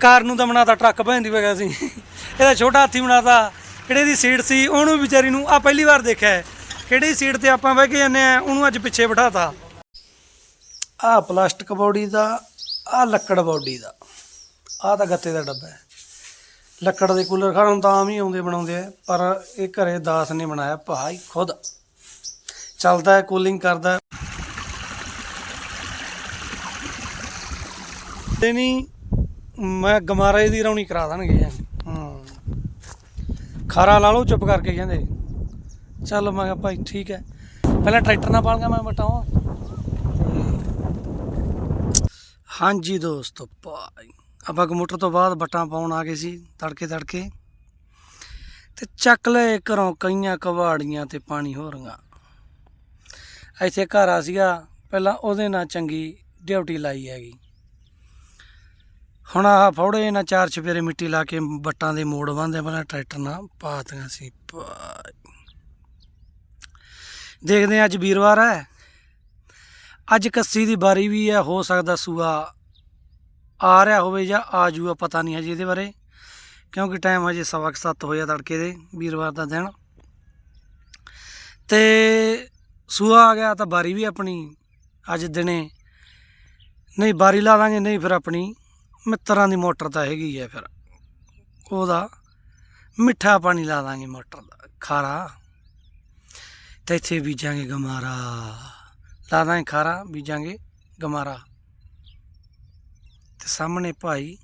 ਕਾਰ ਨੂੰ ਤਾਂ ਬਣਾਤਾ, ਟਰੱਕ ਭੈਂਦੀ ਵਗਾ ਸੀ। ਇਹਦਾ ਛੋਟਾ ਹਾਥੀ ਬਣਾਤਾ। ਕਿਹੜੇ ਦੀ ਸੀਟ ਸੀ, ਉਹਨੂੰ ਵਿਚਾਰੀ ਨੂੰ ਆ ਪਹਿਲੀ ਵਾਰ ਦੇਖਿਆ ਕਿਹੜੀ ਸੀਟ ਤੇ ਆਪਾਂ ਬਹਿ ਕੇ ਜਾਂਦੇ ਆ ਉਹਨੂੰ ਅੱਜ ਪਿੱਛੇ ਬਿਠਾਤਾ। ਆ ਪਲਾਸਟਿਕ ਬੋਡੀ ਦਾ ਆ ਲੱਕੜ ਬੋਡੀ ਦਾ। ਆ ਤਾਂ ਗੱਤੇ ਦਾ ਡੱਬਾ ਹੈ। ਲੱਕੜ ਦੇ ਕੂਲਰ ਖਾਣ ਨੂੰ ਤਾਂ ਆਮ ਹੀ ਆਉਂਦੇ ਬਣਾਉਂਦੇ ਆ, ਪਰ ਇਹ ਘਰੇ ਦਾਸ ਨੇ ਬਣਾਇਆ ਭਾਈ ਖੁਦ। ਚੱਲਦਾ ਹੈ ਕੂਲਿੰਗ ਕਰਦਾ ਹੈ। ਨਹੀਂ ਮੈਂ ਗਮਾਰੇ ਦੀ ਰੌਣੀ ਕਰਾ ਦੇਣਗੇ ਯਾਰ ਹਾਂ। ਖਾਰਾ ਲਾ ਲਓ, ਚੁੱਪ ਕਰਕੇ ਕਹਿੰਦੇ। ਚੱਲ ਮੈਂ ਕਿਹਾ ਭਾਈ ਠੀਕ ਹੈ। ਪਹਿਲਾਂ ਟਰੈਕਟਰ ਨਾਲ ਪਾਲਗਾ ਮੈਂ ਬਟਾਵਾਂ ਹਾਂਜੀ ਦੋਸਤੋ, ਭਾਈ। ਆਪਾਂ ਕੰਪਿਊਟਰ ਤੋਂ ਬਾਅਦ ਬਟਾਂ ਪਾਉਣ ਆ ਗਏ ਸੀ, ਤੜਕੇ ਤੜਕੇ। ਤੇ ਚੱਕ ਲਏ ਘਰੋਂ ਕਈਆਂ ਕਵਾੜੀਆਂ ਤੇ ਪਾਣੀ ਹੋ ਰਹੀਆਂ। ਇੱਥੇ ਘਰ ਆ ਸੀਗਾ, ਪਹਿਲਾਂ ਉਹਦੇ ਨਾਲ ਚੰਗੀ ਡਿਊਟੀ ਲਾਈ ਹੈਗੀ। ਹੁਣ ਆਹ ਫੌੜੇ ਇਹਨਾਂ ਚਾਰ ਛਪੇਰੇ ਮਿੱਟੀ ਲਾ ਕੇ ਬੱਟਾਂ ਦੇ ਮੋੜ ਬੰਦੇ ਪਹਿਲਾਂ ਟਰੈਕਟਰ ਨਾਲ ਪਾਤੀਆਂ ਸੀ। ਭਾਈ ਦੇਖਦੇ ਹਾਂ ਅੱਜ ਵੀਰਵਾਰ ਹੈ। ਅੱਜ ਕੱਸੀ ਦੀ ਬਾਰੀ ਵੀ ਹੈ, ਹੋ ਸਕਦਾ ਸੂਆ ਆ ਰਿਹਾ ਹੋਵੇ ਜਾਂ ਆ ਜੂਆ, ਪਤਾ ਨਹੀਂ ਹਜੇ ਇਹਦੇ ਬਾਰੇ। ਕਿਉਂਕਿ ਟਾਈਮ ਹਜੇ ਸਵਾ ਕੁ ਸੱਤ ਹੋਇਆ ਤੜਕੇ ਦੇ, ਵੀਰਵਾਰ ਦਾ ਦਿਨ। ਤੇ ਸੂਆ ਆ ਗਿਆ ਤਾਂ ਬਾਰੀ ਵੀ ਆਪਣੀ, ਅੱਜ ਦਿਨੇ। ਨਹੀਂ ਬਾਰੀ ਲਾ ਦਾਂਗੇ, ਨਹੀਂ ਫਿਰ ਆਪਣੀ। ਮਿੱਤਰਾਂ ਦੀ ਮੋਟਰ ਤਾਂ ਹੈਗੀ ਹੈ ਫਿਰ। ਉਹਦਾ ਮਿੱਠਾ ਪਾਣੀ ਲਾ ਦਾਂਗੇ ਮੋਟਰ ਦਾ, ਖਾਰਾ। ਤੇ ਇੱਥੇ ਬੀਜਾਂਗੇ ਗਮਾਰਾ। ਲਾ ਦਾਂਗੇ ਖਾਰਾ, ਬੀਜਾਂਗੇ ਗਮਾਰਾ। ਤੇ ਸਾਹਮਣੇ ਭਾਈ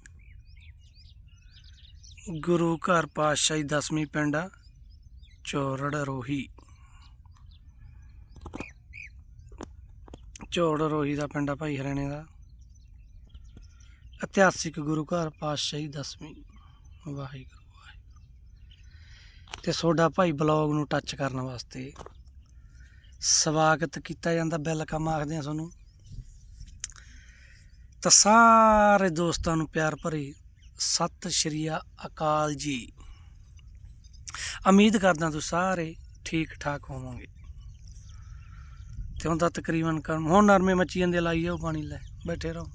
ਗੁਰੂ ਘਰ ਪਾਤਸ਼ਾਹੀ ਦਸਵੀਂ ਪਿੰਡ ਚੋਰੜ ਰੋਹੀ ਚੋਰੜ ਰੋਹੀ ਦਾ ਪਿੰਡ ਆ ਭਾਈ ਹਰਿਆਣੇ ਦਾ। ਇਤਿਹਾਸਿਕ ਗੁਰੂ ਘਰ ਪਾਤਸ਼ਾਹੀ ਦਸਵੀਂ, ਵਾਹਿਗੁਰੂ ਵਾਹਿਗੁਰੂ। ਤੇ ਤੁਹਾਡਾ ਭਾਈ ਬਲੌਗ ਨੂੰ ਟੱਚ ਕਰਨ ਵਾਸਤੇ ਸਵਾਗਤ ਕੀਤਾ ਜਾਂਦਾ ਵੈਲਕਮ ਆਖਦੇ ਆ ਤੁਹਾਨੂੰ ਤਾਂ ਸਾਰੇ ਦੋਸਤਾਂ ਨੂੰ ਪਿਆਰ ਭਰੀ ਸਤਿ ਸ਼੍ਰੀ ਅਕਾਲ ਜੀ। ਉਮੀਦ ਕਰਦਾ ਤੁਸੀਂ ਸਾਰੇ ਠੀਕ ਠਾਕ ਹੋਵੋਗੇ। ਤੇ ਹੁਣ ਤਾਂ ਤਕਰੀਬਨ ਕਰਨ ਹੁਣ ਨਰਮੇ ਮੱਚੀ ਜਾਂਦੇ ਲਾਈ ਜਾਓ ਪਾਣੀ, ਲੈ ਬੈਠੇ ਰਹੋ।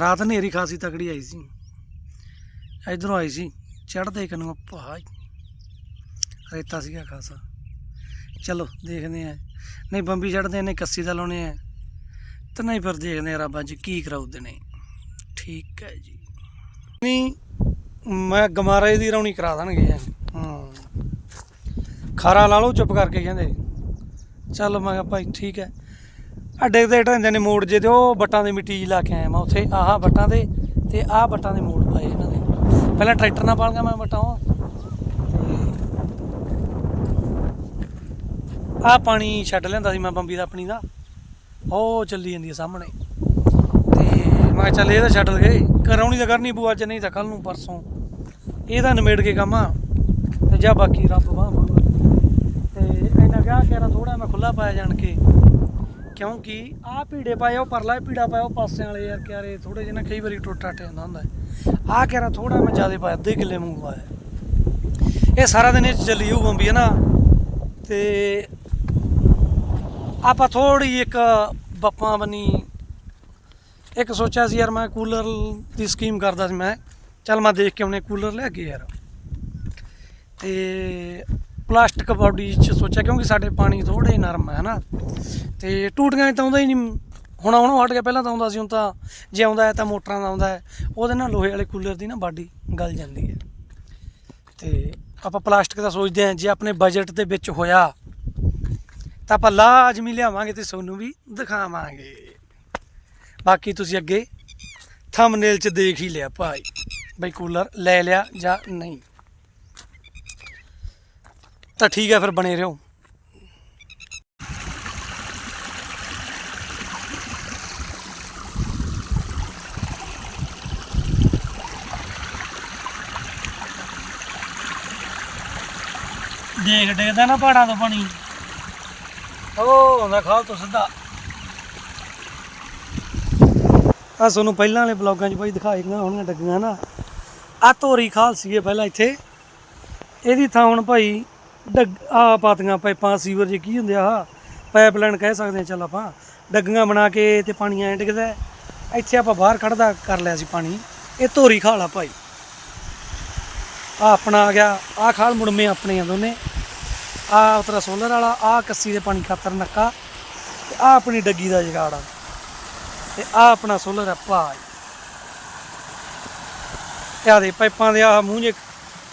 ਰਾਤ ਹਨੇਰੀ ਖਾਸੀ ਤਕੜੀ ਆਈ ਸੀ। ਇਧਰੋਂ ਆਈ ਸੀ, ਚੜ੍ਹਦੇ ਕਨੂੰ ਭਾਈ ਰੇਤਾ ਸੀਗਾ ਖਾਸਾ। ਚਲੋ, ਦੇਖਦੇ ਆ ਨਹੀਂ, ਬੰਬੀ ਚੜਦੇ ਨੇ, ਕੱਸੀ ਦਾ ਲਾਉਣੇ ਆ। ਤੇ ਨਹੀਂ ਫਿਰ ਦੇਖਦੇ ਆ ਰੱਬ ਜੀ ਕੀ ਕਰਾਉਦੇ ਨੇ ਠੀਕ ਹੈ ਜੀ। ਨਹੀਂ, ਮੈਂ ਗਮਾਰੇ ਦੀ ਰੌਣੀ ਕਰਾ ਦੇਣਗੇ ਯਾਰ ਹਾਂ। ਖਾਰਾ ਲਾ ਲਓ, ਚੁੱਪ ਕਰਕੇ ਕਹਿੰਦੇ। ਚੱਲ ਮੈਂ ਕਿਹਾ ਭਾਈ ਠੀਕ ਹੈ। ਆ ਡਿੱਗਦੇ ਢਾਂਦੇ ਨੇ ਮੋੜ ਜੇ ਤੇ ਉਹ ਬੱਟਾਂ ਦੀ ਮਿੱਟੀ ਜਿਹੀ ਲਾ ਕੇ ਆਇਆ ਮੈਂ ਉੱਥੇ, ਆਹ ਬੱਟਾਂ ਦੇ ਤੇ ਆਹ ਬੱਟਾਂ ਦੇ ਮੋੜ ਪਾਏ ਇਹਨਾਂ ਦੇ ਪਹਿਲਾਂ ਟਰੈਕਟਰ ਨਾਲ ਪਾਲ ਗਿਆ ਮੈਂ ਬੱਟਾਂ ਉਹ। ਆ ਪਾਣੀ ਛੱਡ ਲੈਂਦਾ ਸੀ ਮੈਂ ਬੰਬੀ ਦਾ ਆਪਣੀ ਦਾ। ਉਹ ਚੱਲੀ ਜਾਂਦੀ ਸਾਹਮਣੇ। ਤੇ ਮੈਂ ਕਿਹਾ ਚੱਲ ਇਹ ਤਾਂ ਛੱਡ ਗਏ ਕਰਾਉਣੀ ਤਾਂ ਕਰਨੀ ਬੂਆ ਅੱਜ ਨਹੀਂ ਤਾਂ ਕੱਲ ਨੂੰ ਪਰਸੋਂ। ਇਹ ਤਾਂ ਨਿਮੇੜ ਕੇ ਕੰਮ ਆ। ਤੇ ਜਾ ਬਾਕੀ ਰੱਬ ਬਾਹ ਤੇ ਇਹਨਾਂ ਕਿਹਾ ਕਿ ਥੋੜਾ ਮੈਂ ਖੁੱਲਾ ਪਾਇਆ ਜਾਣ ਕਿਉਂਕਿ ਆਹ ਭੀੜੇ ਪਾਏ ਉਹ ਪਰਲਾ ਭੀੜਾ ਪਾਇਆ, ਉਹ ਪਾਸਿਆਂ ਵਾਲੇ ਯਾਰ ਕਿਆਰੇ ਥੋੜੇ ਜਿਹੇ ਨਾ ਕਈ ਵਾਰੀ ਟੁੱਟ ਟੱਟ ਜਾਂਦਾ ਹੁੰਦਾ ਆਹ ਕਿਆਰਾ ਥੋੜਾ ਮੈਂ ਜ਼ਿਆਦਾ ਪਾਇਆ, ਅੱਧੇ ਕਿੱਲੇ ਮੂੰਹ ਪਾਇਆ। ਇਹ ਸਾਰਾ ਦਿਨ ਇਹ ਚੱਲੀ ਹੋਊ ਬੰਬੀ ਹੈ ਨਾ ਤੇ ਆਪਾਂ ਥੋੜੀ ਇੱਕ ਬੱਪਾਂ ਬਣੀ ਇੱਕ ਸੋਚਿਆ ਸੀ ਯਾਰ ਮੈਂ ਕੂਲਰ ਦੀ ਸਕੀਮ ਕਰਦਾ ਸੀ ਮੈਂ। ਚੱਲ ਮੈਂ ਦੇਖ ਕੇ ਉਹਨੇ ਕੂਲਰ ਲੈ ਕੇ ਯਾਰ। ਤੇ ਪਲਾਸਟਿਕ ਬਾਡੀ ਚ ਸੋਚਿਆ, ਕਿਉਂਕਿ ਸਾਡੇ ਪਾਣੀ ਥੋੜੇ ਨਰਮ ਹੈ ਨਾ ਤੇ ਟੂਟੀਆਂ 'ਚ ਤਾਂ ਆਉਂਦਾ ਹੀ ਨਹੀਂ। ਹੁਣ ਆਉਣੋਂ ਹਟ ਗਿਆ, ਪਹਿਲਾਂ ਤਾਂ ਆਉਂਦਾ ਸੀ, ਹੁਣ ਤਾਂ ਜੇ ਆਉਂਦਾ ਹੈ ਤਾਂ ਮੋਟਰਾਂ ਦਾ ਆਉਂਦਾ ਹੈ। ਉਹਦੇ ਨਾਲ ਲੋਹੇ ਵਾਲੇ ਕੂਲਰ ਦੀ ਨਾ ਬਾਡੀ ਗਲ ਜਾਂਦੀ ਹੈ। ਤੇ ਆਪਾਂ ਪਲਾਸਟਿਕ ਦਾ ਸੋਚਦੇ ਹਾਂ, ਜੇ ਆਪਣੇ ਬਜਟ ਦੇ ਵਿੱਚ ਹੋਇਆ, ਤਾਂ ਆਪਾਂ ਲਾਜ਼ਮੀ ਲਿਆਵਾਂਗੇ ਤੇ ਤੁਹਾਨੂੰ ਵੀ ਦਿਖਾਵਾਂਗੇ। ਬਾਕੀ ਤੁਸੀਂ ਅੱਗੇ ਥੰਬਨੇਲ 'ਚ ਦੇਖ ਹੀ ਲਿਆ, ਭਾਈ। ਬਈ ਕੂਲਰ ਲੈ ਲਿਆ ਜਾਂ ਨਹੀਂ? ਤਾਂ ਠੀਕ ਹੈ ਫਿਰ ਬਣੇ ਰਹੋ। ਦੇਖ ਡੇਗਦਾ ਨਾ ਪਹਾੜਾਂ ਤੋਂ ਪਾਣੀ। ਉਹ ਆਉਂਦਾ ਖਾਲ ਤੋਂ ਸਿੱਧਾ। ਆ ਤੁਹਾਨੂੰ ਪਹਿਲਾਂ ਵਾਲੇ ਬਲੌਗਾਂ 'ਚ ਬਾਈ ਦਿਖਾਈਆਂ ਹੋਣੀਆਂ ਡੱਗੀਆਂ ਨਾ। ਆ ਧੋਰੀ ਖਾਲ ਸੀਗੇ ਪਹਿਲਾਂ ਇੱਥੇ। ਇਹਦੀ ਥਾਂ ਹੁਣ ਭਾਈ ਡੱਗ ਆ ਪਾਤੀਆਂ ਪਾਈਪਾਂ, ਸੀਵਰ ਜੇ ਕੀ ਹੁੰਦੇ ਆ ਪਾਈਪਲਾਈਨ ਕਹਿ ਸਕਦੇ ਆ ਚੱਲ ਆਪਾਂ। ਡੱਗੀਆਂ ਬਣਾ ਕੇ ਤੇ ਪਾਣੀ ਐਂ ਡਿੱਗਦਾ ਇੱਥੇ ਆਪਾਂ ਬਾਹਰ ਕੱਢਦਾ, ਕਰ ਲਿਆ ਸੀ ਪਾਣੀ। ਇਹ ਧੋਰੀ ਖਾਲ ਆ ਭਾਈ। ਆ ਆਪਣਾ ਆ ਗਿਆ ਆ ਖਾਲ ਮੁੜਮੇ ਆਪਣੇ ਆ ਦੋਨੇ। ਆ ਉਤਰਾ ਸੋਲਰ ਵਾਲਾ ਆ ਕੱਸੀ ਦੇ ਪਾਣੀ ਖਾਤਰ ਨੱਕਾ। ਤੇ ਆ ਆਪਣੀ ਡੱਗੀ ਦਾ ਜਗਾੜ ਆ। ਤੇ ਆ ਆਪਣਾ ਸੋਲਰ ਆ ਭਾਈ। ਤੇ ਆ ਦੇ ਪਾਈਪਾਂ ਦੇ ਆ ਮੂੰਹ ਜੇ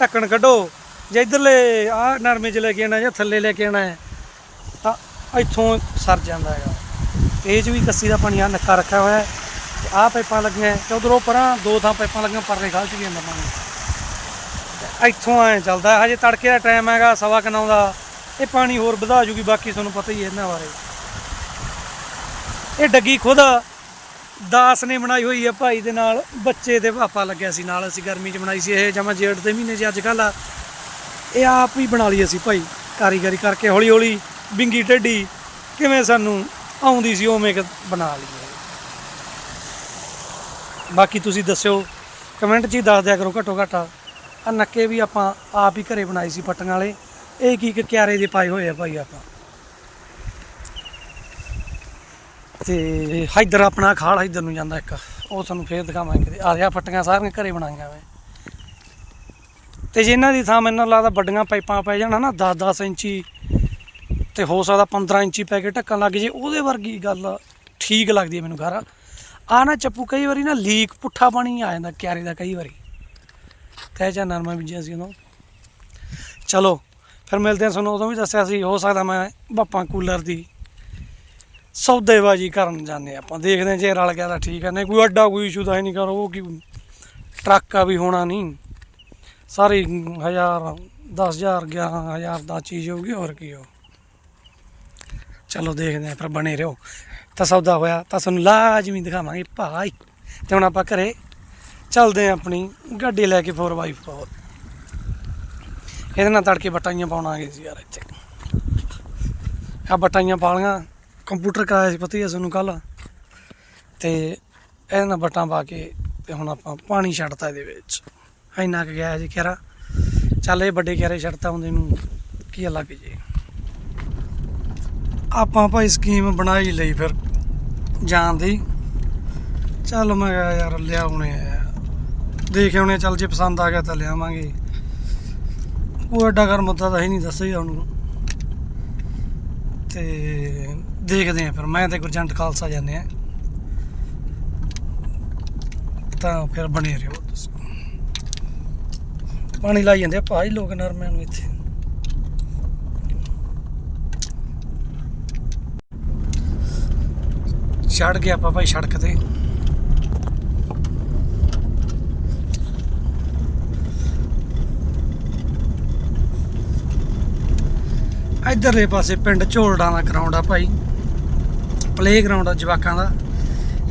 ਢੱਕਣ ਕੱਢੋ। ਜੇ ਇਧਰਲੇ ਆ ਨਰਮੇ ਚ ਲੈ ਕੇ ਆਣਾ ਜਾਂ ਥੱਲੇ ਲੈ ਕੇ ਆਣਾ ਹੈ, ਤਾਂ ਇੱਥੋਂ ਸਰ ਜਾਂਦਾ ਹੈਗਾ। ਇਹ 'ਚ ਵੀ ਕੱਸੀ ਦਾ ਪਾਣੀ ਆ ਨੱਕਾ ਰੱਖਿਆ ਹੋਇਆ ਹੈ ਤੇ ਆਹ ਪਾਈਪਾਂ ਲੱਗੀਆਂ ਤੇ ਉਧਰੋਂ ਪਰਾਂ ਦੋ ਥਾਂ ਪਾਈਪਾਂ ਲੱਗੀਆਂ, ਪਰਲੇ ਗਲ 'ਚ ਵੀ ਜਾਂਦਾ ਪਾਣੀ ਇੱਥੋਂ ਐ ਚੱਲਦਾ ਹਜੇ ਤੜਕੇ ਦਾ ਟਾਈਮ ਹੈਗਾ, ਸਵਾ ਕੁ ਦਾ। ਇਹ ਪਾਣੀ ਹੋਰ ਵਧਾ ਜੂਗੀ, ਬਾਕੀ ਤੁਹਾਨੂੰ ਪਤਾ ਹੀ ਹੈ ਇਹਨਾਂ ਬਾਰੇ। ਇਹ ਡੱਗੀ ਖੁਦ ਦਾਸ ਨੇ ਬਣਾਈ ਹੋਈ ਹੈ ਭਾਈ ਦੇ ਨਾਲ, ਬੱਚੇ ਦੇ ਪਾਪਾ ਲੱਗਿਆ ਸੀ ਨਾਲ, ਅਸੀਂ ਗਰਮੀ 'ਚ ਬਣਾਈ ਸੀ ਇਹ ਜਮਾ ਜੇਠ ਦੇ ਮਹੀਨੇ 'ਚ ਅੱਜ ਕੱਲ੍ਹ ਇਹ ਆਪ ਹੀ ਬਣਾ ਲਈ ਅਸੀਂ ਭਾਈ, ਕਾਰੀਗਰੀ ਕਰਕੇ ਹੌਲੀ ਹੌਲੀ ਬਿੰਗੀ ਢੱਡੀ, ਕਿਵੇਂ ਸਾਨੂੰ ਆਉਂਦੀ ਸੀ ਉਵੇਂ ਬਣਾ ਲਈ ਬਾਕੀ ਤੁਸੀਂ ਦੱਸਿਓ, ਕਮੈਂਟ 'ਚ ਹੀ ਦੱਸ ਦਿਆ ਕਰੋ ਘੱਟੋ ਘੱਟ। ਆ ਨੱਕੇ ਵੀ ਆਪਾਂ ਆਪ ਹੀ ਘਰੇ ਬਣਾਏ ਸੀ ਪੱਟੀਆਂ ਵਾਲੇ। ਇਹ ਕੀ ਕਿ ਕਿਆਰੇ ਦੇ ਪਾਏ ਹੋਏ ਆ ਭਾਈ ਆਪਾਂ। ਤੇ ਹਾਈਦਰ ਆਪਣਾ ਖਾਲ ਹਾਈਦਰ ਨੂੰ ਜਾਂਦਾ ਇੱਕ। ਉਹ ਤੁਹਾਨੂੰ ਫੇਰ ਦਿਖਾਵਾਂਗੇ। ਕਿਤੇ ਆ ਰਿਹਾ ਪੱਟੀਆਂ ਸਾਰੀਆਂ ਘਰੇ ਬਣਾਈਆਂ ਵੇ। ਤੇ ਜੇ ਇਹਨਾਂ ਦੀ ਥਾਂ ਮੈਨੂੰ ਲੱਗਦਾ ਵੱਡੀਆਂ ਪਾਈਪਾਂ ਪੈ ਜਾਣ ਨਾ 10-10 ਇੰਚੀ ਤੇ ਹੋ ਸਕਦਾ 15 ਇੰਚੀ ਪੈ ਕੇ ਢੱਕਣ ਲੱਗ ਜੇ, ਉਹਦੇ ਵਰਗੀ ਗੱਲ ਠੀਕ ਲੱਗਦੀ ਹੈ ਮੈਨੂੰ ਘਰ। ਆ ਨਾ ਚੱਪੂ ਕਈ ਵਾਰੀ ਨਾ ਲੀਕ ਪੁੱਠਾ ਪਾਣੀ ਆ ਜਾਂਦਾ ਕਿਆਰੇ ਦਾ ਕਈ ਵਾਰੀ। ਕਹਿ ਚਾ ਨਰਮਾ ਬੀਜਿਆ ਸੀ ਉਦੋਂ। ਚਲੋ, ਫਿਰ ਮਿਲਦੇ ਹਾਂ ਤੁਹਾਨੂੰ, ਉਦੋਂ ਵੀ ਦੱਸਿਆ ਸੀ, ਹੋ ਸਕਦਾ ਮੈਂ ਬਾਪਾ ਕੂਲਰ ਦੀ ਸੌਦੇਬਾਜੀ ਕਰਨ ਜਾਂਦੇ ਹਾਂ ਆਪਾਂ। ਦੇਖਦੇ ਹਾਂ ਜੇ ਰਲ ਗਿਆ ਤਾਂ ਠੀਕ ਹੈ, ਨਹੀਂ ਕੋਈ ਅੱਡਾ ਕੋਈ ਇਸ਼ੂ ਤਾਂ ਹੈ ਨਹੀਂ ਕਰੋ ਉਹ ਕੀ ਟਰੱਕ ਆ ਵੀ ਹੋਣਾ ਨਹੀਂ। ਸਾਰੀ ਹਜ਼ਾਰ 10000 11000 ਦਾ ਚੀਜ਼ ਹੋਊਗੀ, ਹੋਰ ਕੀ ਹੋ ਚਲੋ ਦੇਖਦੇ ਆਂ ਫਿਰ ਬਣੇ ਰਹੋ। ਤਾਂ ਸੌਦਾ ਹੋਇਆ, ਤਾਂ ਤੁਹਾਨੂੰ ਲਾਜ਼ਮੀ ਦਿਖਾਵਾਂਗੇ ਭਾਈ। ਤੇ ਹੁਣ ਆਪਾਂ ਘਰੇ ਚੱਲਦੇ ਆਂ ਆਪਣੀ ਗੱਡੀ ਲੈ ਕੇ 4x4 ਇਹਦੇ ਨਾਲ ਤੜਕੇ ਬਟਾਈਆਂ ਪਾਉਣਾਗੇ ਜੀ ਯਾਰ ਇੱਥੇ। ਆ ਬਟਾਈਆਂ ਪਾਲੀਆਂ ਕੰਪਿਊਟਰ ਕਰਾਇਆ ਸੀ ਪਤਾ ਹੀ ਆ ਤੁਹਾਨੂੰ ਕੱਲ ਤੇ ਇਹਦੇ ਨਾਲ ਬਟਾਂ ਪਾ ਕੇ ਤੇ ਹੁਣ ਆਪਾਂ ਪਾਣੀ ਛੱਡਤਾ ਇਹਦੇ ਵਿੱਚ। ਇੰਨਾ ਕੁ ਗਿਆ ਜੀ ਕਿਹੜਾ। ਚੱਲ ਇਹ ਵੱਡੇ ਕਿਹੜੇ ਛੱਡਤਾ ਹੁੰਦੇ ਨੂੰ, ਕੀ ਲੱਗ ਜੇ। ਆਪਾਂ ਭਾਈ ਸਕੀਮ ਬਣਾ ਲਈ ਫਿਰ, ਜਾਣ ਦੀ। ਚੱਲ ਮੈਂ ਕਿਹਾ ਯਾਰ ਲਿਆਉਣੇ ਆ। ਦੇਖ ਆਉਣੇ ਚੱਲ ਜੇ ਪਸੰਦ ਆ ਗਿਆ ਤਾਂ ਲਿਆਵਾਂਗੇ। ਉਹ ਐਡਾ ਕਰ ਮੁੱਦਾ ਤਾਂ ਹੀ ਨਹੀਂ ਦੱਸਿਆ ਉਹਨੂੰ। ਤੇ ਦੇਖਦੇ ਆ ਫਿਰ, ਮੈਂ ਤੇ ਗੁਰਜੰਟ ਖਾਲਸਾ ਜਾਂਦੇ ਆ। ਤਾਂ ਫਿਰ ਬਣੇ ਰਹੋ ਤੁਸੀਂ। ਪਾਣੀ ਲਾਈ ਜਾਂਦੇ ਆ ਭਾਈ ਲੋਕ ਨਰਮਿਆਂ ਨੂੰ ਇੱਥੇ। ਚੜ ਗਿਆ ਆਪਾਂ ਭਾਈ ਸੜਕ ਤੇ। ਇਧਰਲੇ ਪਾਸੇ ਪਿੰਡ ਝੋਲੜਾਂ ਦਾ ਗਰਾਊਂਡ ਆ ਭਾਈ। ਪਲੇ ਗਰਾਊਂਡ ਆ ਜਵਾਕਾਂ ਦਾ।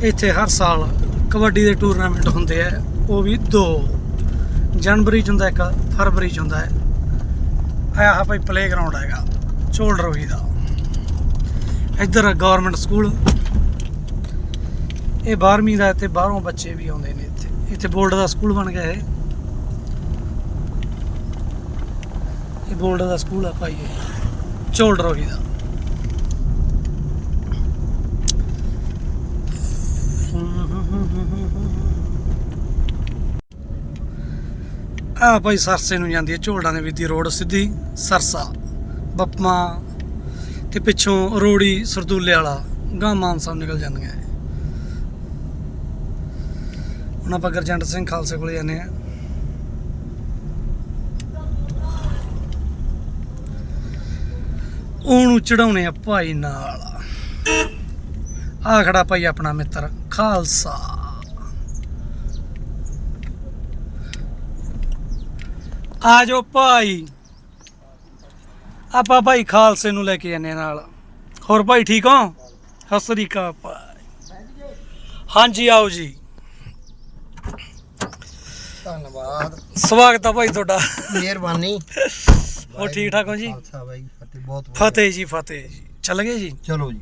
ਇੱਥੇ ਹਰ ਸਾਲ ਕਬੱਡੀ ਦੇ ਟੂਰਨਾਮੈਂਟ ਹੁੰਦੇ ਆ, ਉਹ ਵੀ ਦੋ। ਜਨਵਰੀ ਚ ਹੁੰਦਾ ਇੱਕ, ਫਰਵਰੀ ਚ ਹੁੰਦਾ ਹੈ ਆਹ ਆਹ ਭਾਈ ਪਲੇਗਰਾਊਂਡ ਹੈਗਾ ਝੋਲ ਰੋਹੀ ਦਾ। ਇੱਧਰ ਗਵਰਨਮੈਂਟ ਸਕੂਲ ਇਹ 12ਵੀਂ ਦਾ ਤੇ ਬਾਹਰੋਂ ਬੱਚੇ ਵੀ ਆਉਂਦੇ ਨੇ ਇੱਥੇ। ਇੱਥੇ ਬੋਲਡ ਦਾ ਸਕੂਲ ਬਣ ਗਿਆ ਇਹ। ਇਹ ਬੋਲਡ ਦਾ ਸਕੂਲ ਆ ਭਾਈ ਇਹ ਝੋਲ ਰੋਹੀ ਦਾ। ਆ ਭਾਈ ਸਰਸੇ ਨੂੰ ਜਾਂਦੀ ਹੈ ਝੋਲਡਾਂ ਦੇ ਵਿੱਚ ਦੀ ਰੋਡ ਸਿੱਧੀ ਸਰਸਾ ਬੱਪਾ ਤੇ ਪਿੱਛੋਂ ਰੋੜੀ ਸਰਦੂਲੇ ਵਾਲਾ ਗਾਂ ਮਾਨਸਾ ਨੂੰ ਨਿਕਲ ਜਾਂਦੀਆਂ ਹੁਣ ਆਪਾਂ ਗਰਜੰਟ ਸਿੰਘ ਖਾਲਸੇ ਕੋਲ ਜਾਂਦੇ ਆ ਉਹਨੂੰ ਚੜਾਉਣੇ ਆ ਭਾਈ ਨਾਲ। ਆ ਖੜਾ ਭਾਈ ਆਪਣਾ ਮਿੱਤਰ, ਖਾਲਸਾ। ਆ ਜਾਓ ਭਾਈ। ਆਪਾਂ ਭਾਈ ਖਾਲਸੇ ਨੂੰ ਲੈ ਕੇ ਜਾਂਦੇ ਨਾਲ। ਹੋਰ ਭਾਈ ਠੀਕ ਹੋ? ਸਤਿ ਸ੍ਰੀ ਅਕਾਲ ਭਾਈ। ਹਾਂਜੀ ਆਓ ਜੀ। ਧੰਨਵਾਦ। ਸਵਾਗਤ ਆ ਭਾਈ ਤੁਹਾਡਾ। ਮਿਹਰਬਾਨੀ। ਹੋਰ ਠੀਕ ਠਾਕ ਹੋ ਜੀ? ਖਾਲਸਾ ਬਾਈ ਫਤਿਹ ਬਹੁਤ ਬਹੁਤ ਫਤਿਹ ਜੀ ਫਤਿਹ ਜੀ। ਚੱਲ ਗਏ ਜੀ? ਚਲੋ ਜੀ।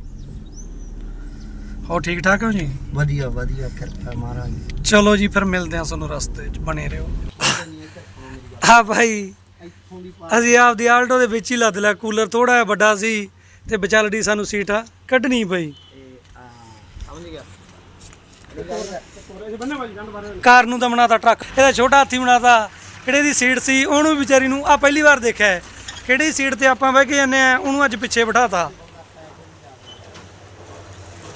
ਹੋਰ ਠੀਕ ਠਾਕ ਹੋ ਜੀ? ਵਧੀਆ ਵਧੀਆ ਕਿਰਪਾ ਮਹਾਰਾਜ। ਚਲੋ ਜੀ ਫਿਰ ਮਿਲਦੇ ਆ ਤੁਹਾਨੂੰ ਰਸਤੇ 'ਚ। ਬਣੇ ਰਹੋ। ਹਾਂ ਭਾਈ। ਇੱਥੋਂ ਦੀ ਅਸੀਂ ਆਪਦੀ ਆਲਟੋ ਦੇ ਵਿੱਚ ਹੀ ਲੱਦ ਲਿਆ, ਕੂਲਰ ਥੋੜਾ ਜਿਹਾ ਵੱਡਾ ਸੀ ਤੇ ਵਿਚਾਲੜੀ ਸਾਨੂੰ ਸੀਟ ਆ ਕੱਢਣੀ ਪਈ। ਸਮਝ ਗਿਆ ਕਾਰ ਨੂੰ ਤਾਂ ਬਣਾਤਾ ਟਰੱਕ, ਇਹਦਾ ਛੋਟਾ ਹਾਥੀ ਬਣਾਤਾ। ਕਿਹੜੇ ਦੀ ਸੀਟ ਸੀ, ਉਹਨੂੰ ਵਿਚਾਰੀ ਨੂੰ ਆ ਪਹਿਲੀ ਵਾਰ ਦੇਖਿਆ ਹੈ। ਕਿਹੜੀ ਸੀਟ ਤੇ ਆਪਾਂ ਬਹਿ ਕੇ ਜਾਂਦੇ ਆ ਉਹਨੂੰ ਅੱਜ ਪਿੱਛੇ ਬਿਠਾਤਾ।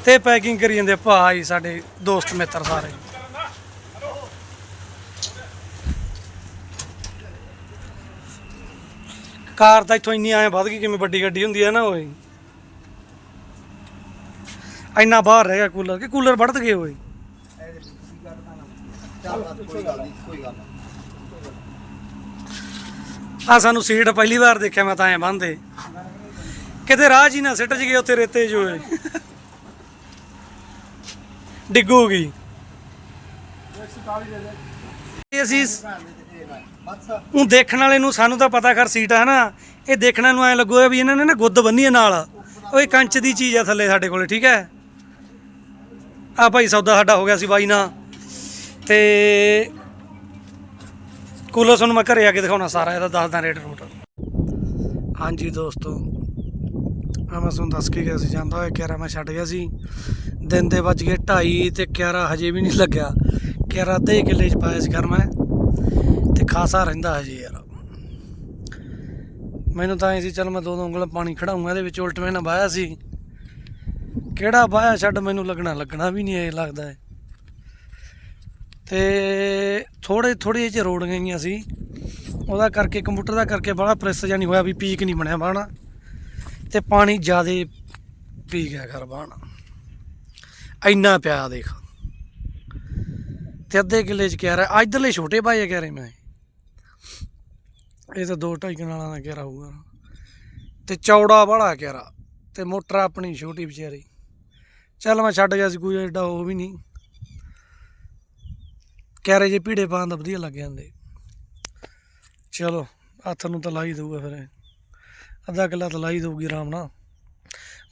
ਤੇ ਪੈਕਿੰਗ ਕਰੀ ਜਾਂਦੇ ਭਾਈ, ਸਾਡੇ ਦੋਸਤ ਮਿੱਤਰ ਸਾਰੇ। ਕਾਰ ਤਾਂ ਇੱਥੋਂ ਇੰਨੀ ਆਏ ਵੱਧ ਗਈ ਕਿਵੇਂ ਵੱਡੀ ਗੱਡੀ ਹੁੰਦੀ ਹੈ ਨਾ ਓਏ। ਇੰਨਾ ਬਾਹਰ ਰਹਿ ਗਿਆ ਕੂਲਰ, ਕਿ ਕੂਲਰ ਵੱਢ ਗਏ ਓਏ। ਆ ਸਾਨੂੰ ਸੀਟ ਪਹਿਲੀ ਵਾਰ ਦੇਖਿਆ, ਮੈਂ ਤਾਂ ਐ ਬੰਦੇ ਕਿਤੇ ਰਾਹ 'ਚ ਹੀ ਨਾ ਸਿੱਟ ਜਗੇ ਉੱਥੇ ਰੇਤੇ 'ਚ ਓਏ। ਡਿੱਗੂਗੀ। ਇਹ ਅਸੀਂ ਉਹ ਦੇਖਣ ਵਾਲੇ ਨੂੰ ਸਾਨੂੰ ਤਾਂ ਪਤਾ ਕਰ ਸੀਟ ਹੈ ਨਾ ਇਹ ਦੇਖਣ ਨੂੰ ਐ ਲੱਗੂਗਾ ਵੀ ਇਹਨਾਂ ਨੇ ਨਾ ਗੁੱਦ ਬੰਨੀ ਹੈ ਨਾਲ। ਉਹ ਇਹ ਕੰਚ ਦੀ ਚੀਜ਼ ਆ ਥੱਲੇ ਸਾਡੇ ਕੋਲੇ, ਠੀਕ ਹੈ? ਆ ਭਾਈ ਸੌਦਾ ਸਾਡਾ ਹੋ ਗਿਆ ਸੀ ਬਾਈ ਨਾਲ। ਤੇ ਕੂਲਰ ਤੁਹਾਨੂੰ ਮੈਂ ਘਰੇ ਆ ਕੇ ਦਿਖਾਉਣਾ ਸਾਰਾ, ਇਹਦਾ ਦੱਸਦਾ ਰੇਟ ਰੂਟ। ਹਾਂਜੀ ਦੋਸਤੋ ਆ ਮੈਂ ਤੁਹਾਨੂੰ ਦੱਸ ਕੇ ਗਿਆ ਸੀ, ਜਾਂਦਾ ਹੋਇਆ ਕਿਆਰਾ ਮੈਂ ਛੱਡ ਗਿਆ ਸੀ। ਦਿਨ ਦੇ ਵੱਜ ਗਏ 2:30 ਤੇ ਕਿਆਰਾ ਹਜੇ ਵੀ ਨਹੀਂ ਲੱਗਿਆ। ਕਿਆਰਾ ਅੱਧੇ ਕਿੱਲੇ ਚ ਪਾਇਆ ਸੀ ਕਰ ਤੇ ਖਾਸਾ ਰਹਿੰਦਾ ਹਜੇ ਯਾਰ। ਮੈਨੂੰ ਤਾਂ ਐ ਸੀ, ਚੱਲ ਮੈਂ ਦੋ ਦੋ ਉਂਗਲਾਂ ਪਾਣੀ ਖੜਾਉਂਗਾ, ਇਹਦੇ ਵਿੱਚ ਉਲਟਵੇਂ ਨਾ ਵਾਇਆ ਸੀ। ਕਿਹੜਾ ਵਾਇਆ ਛੱਡ ਮੈਨੂੰ ਲੱਗਣਾ ਲੱਗਣਾ ਵੀ ਨਹੀਂ ਇਹ ਲੱਗਦਾ ਹੈ ਤੇ ਥੋੜੇ ਥੋੜੀ ਜਿਹੀ ਰੋੜ ਗਈਆਂ ਸੀ। ਉਹਦਾ ਕਰਕੇ, ਕੰਪਿਊਟਰ ਦਾ ਕਰਕੇ ਬੜਾ ਪ੍ਰੈਸ ਜਿਹਾ ਨਹੀਂ ਹੋਇਆ ਵੀ ਪੀਕ ਨਹੀਂ ਬਣਿਆ ਬਾਣਾ। ਤੇ ਪਾਣੀ ਜ਼ਿਆਦੇ ਪੀ ਗਿਆ ਘਰ ਬਾਣਾ। ਇੰਨਾ ਪਿਆ ਦੇਖ। ਤੇ ਅੱਧੇ ਕਿੱਲੇ ਚ ਕਹਿ ਰਿਹਾ? ਇਧਰਲੇ ਛੋਟੇ ਭਾਈ ਆ ਕਹਿ ਰਹੇ ਮੈਂ? ਇਹ ਤਾਂ ਦੋ ਢਾਈ ਕਨਾਲਾਂ ਦਾ ਘੇਰਾ ਹੋਊਗਾ। ਤੇ ਚੌੜਾ ਬੜਾ ਘੇਰਾ ਤੇ ਮੋਟਰ ਆਪਣੀ ਛੋਟੀ ਵਿਚਾਰੀ। ਚੱਲ ਮੈਂ ਛੱਡ ਗਿਆ ਸੀ, ਕੋਈ ਐਡਾ ਉਹ ਵੀ ਨਹੀਂ। ਕਹਿ ਜੇ ਭੀੜੇ ਪਾਉਣ ਦਾ ਵਧੀਆ ਲੱਗ ਜਾਂਦੇ। ਚਲੋ, ਹੱਥ ਨੂੰ ਤਾਂ ਲਾਈ ਦਊਗਾ ਫਿਰ। ਅੱਧਾ ਕਿੱਲਾ ਤਾਂ ਲਾਈ ਦਊਗੀ ਆਰਾਮ ਨਾਲ।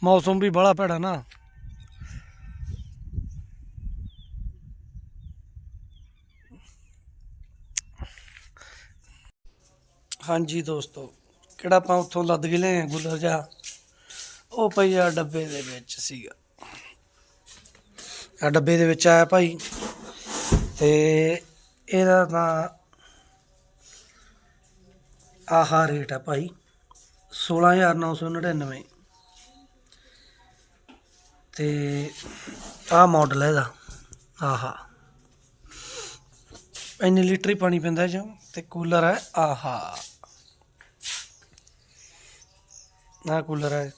ਮੌਸਮ ਵੀ ਬੜਾ ਭੈੜਾ ਨਾ। ਹਾਂਜੀ ਦੋਸਤੋ, ਕਿਹੜਾ ਆਪਾਂ ਉੱਥੋਂ ਲੱਦ ਕੇ ਲਿਆਏ ਗੁੱਲਰ ਜਾ? ਉਹ ਪਈਆ ਡੱਬੇ ਦੇ ਵਿੱਚ ਸੀਗਾ। ਆ ਡੱਬੇ ਦੇ ਵਿੱਚ ਆਇਆ ਭਾਈ ਤੇ ਇਹਦਾ ਤਾਂ ਆਹਾ ਰੇਟ ਹੈ ਭਾਈ 16999 ਤੇ ਆਹ ਮਾਡਲ ਹੈ ਇਹਦਾ, ਆਹਾ। ਇੰਨੇ ਲੀਟਰ ਹੀ ਪਾਣੀ ਪੈਂਦਾ ਇਹ 'ਚ ਤੇ ਕੂਲਰ ਹੈ ਆਹਾ। ਆਹ ਕੂਲਰ ਹੈ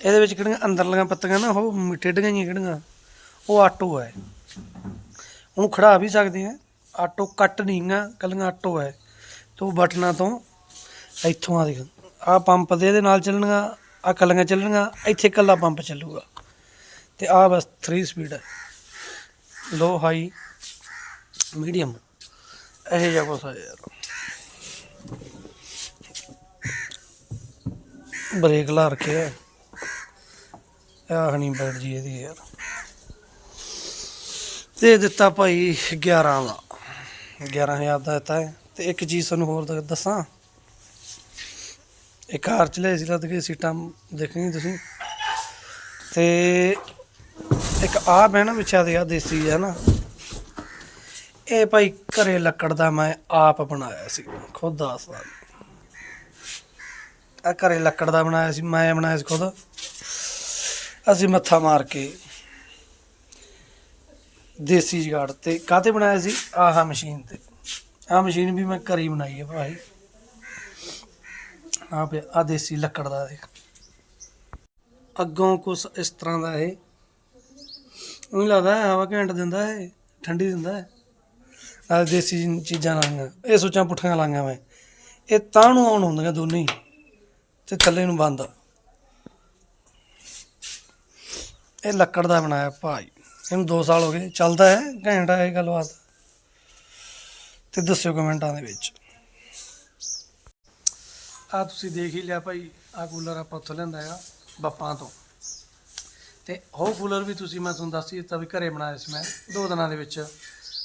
ਇਹਦੇ ਵਿੱਚ ਕਿਹੜੀਆਂ ਅੰਦਰਲੀਆਂ ਪੱਤੀਆਂ ਨਾ, ਉਹ ਮਿੱਠੇ ਡਗਾਈਆਂ ਕਿਹੜੀਆਂ, ਉਹ ਆਟੋ ਹੈ ਉਹਨੂੰ ਖੜਾ ਵੀ ਸਕਦੇ ਆ, ਆਟੋ ਕੱਟ ਨਹੀਂ ਆ ਕੱਲੀਆਂ ਆਟੋ ਹੈ ਤੇ ਉਹ ਬਟਨਾਂ ਤੋਂ ਇੱਥੋਂ ਆ ਦੇਖ, ਆ ਪੰਪ ਦੇ ਇਹਦੇ ਨਾਲ ਚੱਲਣਗਾ ਆ ਕੱਲੀਆਂ ਚੱਲਣਗਾ ਇੱਥੇ ਕੱਲਾ ਪੰਪ ਚੱਲੂਗਾ। ਤੇ ਆ ਬਸ 3 ਸਪੀਡ ਹੈ ਲੋ ਹਾਈ ਮੀਡੀਅਮ ਇਹ ਜਿਹਾ ਕੁਛ ਹੈ ਯਾਰ। ਬ੍ਰੇਕ ਲਾ ਰੱਖਿਆ ਆਹ ਨਹੀਂ ਬੈਠ ਜੀ ਇਹਦੀ ਯਾਰ। ਤੇ ਦਿੱਤਾ ਭਾਈ 11 ਦਾ। 11000 ਦਾ ਦਿੱਤਾ ਹੈ। ਤੇ ਇੱਕ ਚੀਜ਼ ਤੁਹਾਨੂੰ ਹੋਰ ਦੱਸਾਂ। ਇਹ ਕਾਰ ਚ ਲੈ ਸੀ, ਲੱਦ ਕੇ ਸੀਟਾਂ ਦੇਖਣੀ ਤੁਸੀਂ। ਤੇ ਇੱਕ ਆਹ ਮੈਂ ਨਾ ਵਿਚਾ ਦੇ ਆ, ਦੇਸੀ ਹੈ ਨਾ। ਇਹ ਭਾਈ ਘਰੇ ਲੱਕੜ ਦਾ ਮੈਂ ਆਪ ਬਣਾਇਆ ਸੀ। ਖੁਦ ਦੱਸਦਾ ਆ ਘਰੇ ਲੱਕੜ ਦਾ ਬਣਾਇਆ ਸੀ, ਮੈਂ ਬਣਾਇਆ ਸੀ ਖੁਦ। ਅਸੀਂ ਮੱਥਾ ਮਾਰ ਕੇ ਦੇਸੀ ਜਗਾੜ ਤੇ ਕਾਤੇ ਬਣਾਇਆ ਸੀ? ਆਹ ਮਸ਼ੀਨ ਤੇ। ਆਹ ਮਸ਼ੀਨ ਵੀ ਮੈਂ ਘਰੇ ਹੀ ਬਣਾਈ ਹੈ ਭਾਈ। ਆ ਪਿਆ ਆ ਦੇਸੀ ਲੱਕੜ ਦਾ ਦੇਖ ਅੱਗੋਂ ਕੁਛ ਇਸ ਤਰ੍ਹਾਂ ਦਾ ਇਹ। ਉਹ ਲੱਗਦਾ ਹੈ, ਹਵਾ ਘੈਂਟ ਦਿੰਦਾ ਹੈ, ਠੰਡੀ ਦਿੰਦਾ ਹੈ। ਆ ਦੇਸੀ ਚੀਜ਼ਾਂ ਲਾਈਆਂ। ਇਹ ਸੋਚਾਂ ਪੁੱਠੀਆਂ ਲਾਈਆਂ ਮੈਂ। ਇਹ ਤਾਂ ਨੂੰ ਆਉਣ ਹੁੰਦੀਆਂ ਦੋਨੇ ਹੀ। ਤੇ ਥੱਲੇ ਨੂੰ ਬੰਦ। ਇਹ ਲੱਕੜ ਦਾ ਬਣਾਇਆ ਭਾਈ। ਇਹਨੂੰ 2 ਸਾਲ ਹੋ ਗਏ। ਚੱਲਦਾ ਹੈ, ਘੈਂਟ ਹੈ ਇਹ ਗੱਲਬਾਤ। ਤੇ ਦੱਸਿਓ ਕਮੈਂਟਾਂ ਦੇ ਵਿੱਚ। ਆ ਤੁਸੀਂ ਦੇਖ ਹੀ ਲਿਆ ਭਾਈ ਆ ਕੂਲਰ ਆਪਾਂ ਉੱਥੋਂ ਲੈਂਦਾ ਆ, ਬੱਪਾਂ ਤੋਂ। ਤੇ ਉਹ ਕੂਲਰ ਵੀ ਤੁਸੀਂ, ਮੈਂ ਤੁਹਾਨੂੰ ਦੱਸ ਹੀ ਦਿੱਤਾ ਵੀ ਘਰੇ ਬਣਾਇਆ ਸੀ ਮੈਂ, ਦੋ ਦਿਨਾਂ ਦੇ ਵਿੱਚ।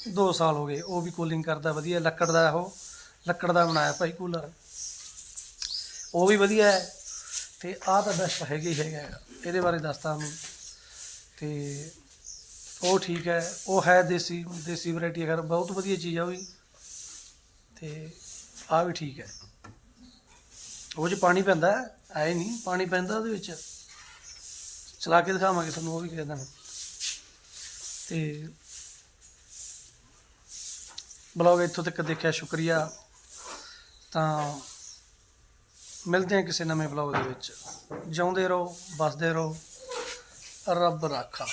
2 ਸਾਲ ਹੋ ਗਏ, ਉਹ ਵੀ ਕੂਲਿੰਗ ਕਰਦਾ, ਵਧੀਆ ਲੱਕੜ ਦਾ ਉਹ, ਲੱਕੜ ਦਾ ਬਣਾਇਆ ਭਾਈ ਕੂਲਰ। ਉਹ ਵੀ ਵਧੀਆ ਹੈ। ਤੇ ਆਹ ਤਾਂ ਬੈਸਟ ਹੈਗਾ ਹੀ ਹੈਗਾ ਇਹਦੇ ਬਾਰੇ ਦੱਸਤਾ ਤੁਹਾਨੂੰ ਤੇ ਉਹ ਠੀਕ ਹੈ। ਉਹ ਹੈ ਦੇਸੀ ਦੇਸੀ ਵੈਰਾਈਟੀ ਅਗਰ ਬਹੁਤ ਵਧੀਆ ਚੀਜ਼ ਆ ਉਹ ਵੀ। ਤੇ ਆ ਵੀ ਠੀਕ ਹੈ। ਉਹ 'ਚ ਪਾਣੀ ਪੈਂਦਾ ਹੈ, ਐ ਨਹੀਂ। ਪਾਣੀ ਪੈਂਦਾ ਉਹਦੇ ਵਿੱਚ। ਚਲਾ ਕੇ ਦਿਖਾਵਾਂਗੇ ਤੁਹਾਨੂੰ ਉਹ ਵੀ ਕਿਸੇ ਦਿਨ ਤੇ ਬਲੌਗ ਇੱਥੋਂ ਤੱਕ ਦੇਖਿਆ। ਸ਼ੁਕਰੀਆ। ਤਾਂ ਮਿਲਦੇ ਹਾਂ ਕਿਸੇ ਨਵੇਂ ਬਲੌਗ ਦੇ ਵਿੱਚ। ਜਿਉਂਦੇ ਰਹੋ ਬਸਦੇ ਰਹੋ ਰੱਬ ਰਾਖਾ।